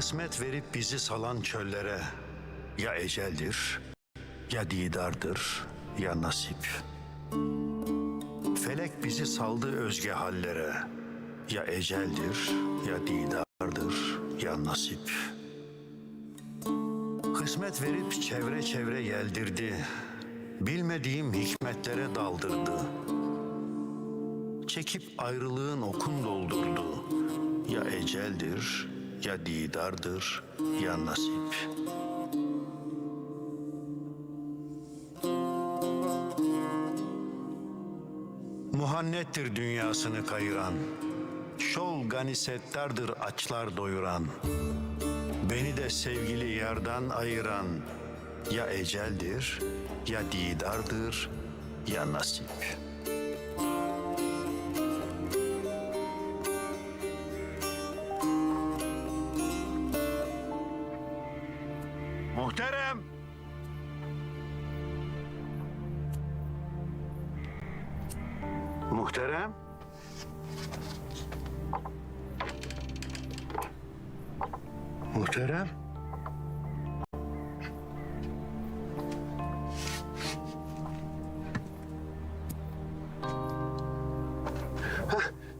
Kısmet verip bizi salan çöllere ya eceldir, ya didardır, ya nasip. Felek bizi saldı özge hallere. Ya eceldir, ya didardır, ya nasip. Kısmet verip çevre çevre geldirdi. Bilmediğim hikmetlere daldırdı. Çekip ayrılığın okun doldurdu. Ya eceldir, ya didardır, ya nasip. Muhannettir dünyasını kayıran. Şol ganisettardır açlar doyuran. Beni de sevgili yardan ayıran. Ya eceldir, ya didardır, ya nasip. Muhterem! Muhterem? Muhterem?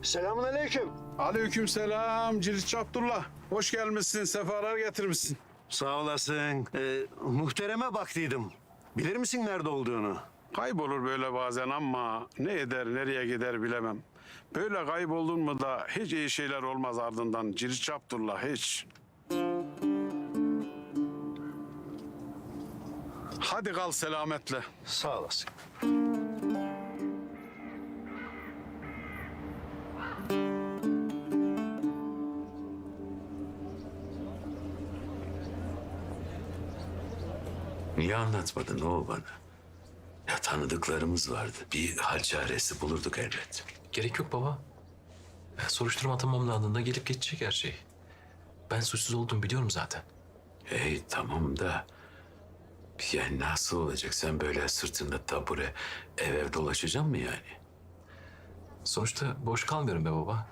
Selamun aleyküm. Aleykümselam Ciritçi Abdullah. Hoş gelmişsin, sefalar getirmişsin. Sağ olasın. Ee, muhtereme baktıydım. Bilir misin nerede olduğunu? Kaybolur böyle bazen ama ne eder, nereye gider bilemem. Böyle kayboldun mu da hiç iyi şeyler olmaz ardından Ciritçi Abdullah hiç. Hadi kal selametle. Sağ olasın. Niye anlatmadın o bana? Ya tanıdıklarımız vardı. Bir hal çaresi bulurduk elbet. Gerek yok baba. Ben soruşturma tamamlandığında gelip geçecek her şey. Ben suçsuz olduğumu biliyorum zaten. Hey tamam da... Yani nasıl olacak? Sen böyle sırtında tabure ev ev dolaşacaksın mı yani? Sonuçta boş kalmıyorum be baba.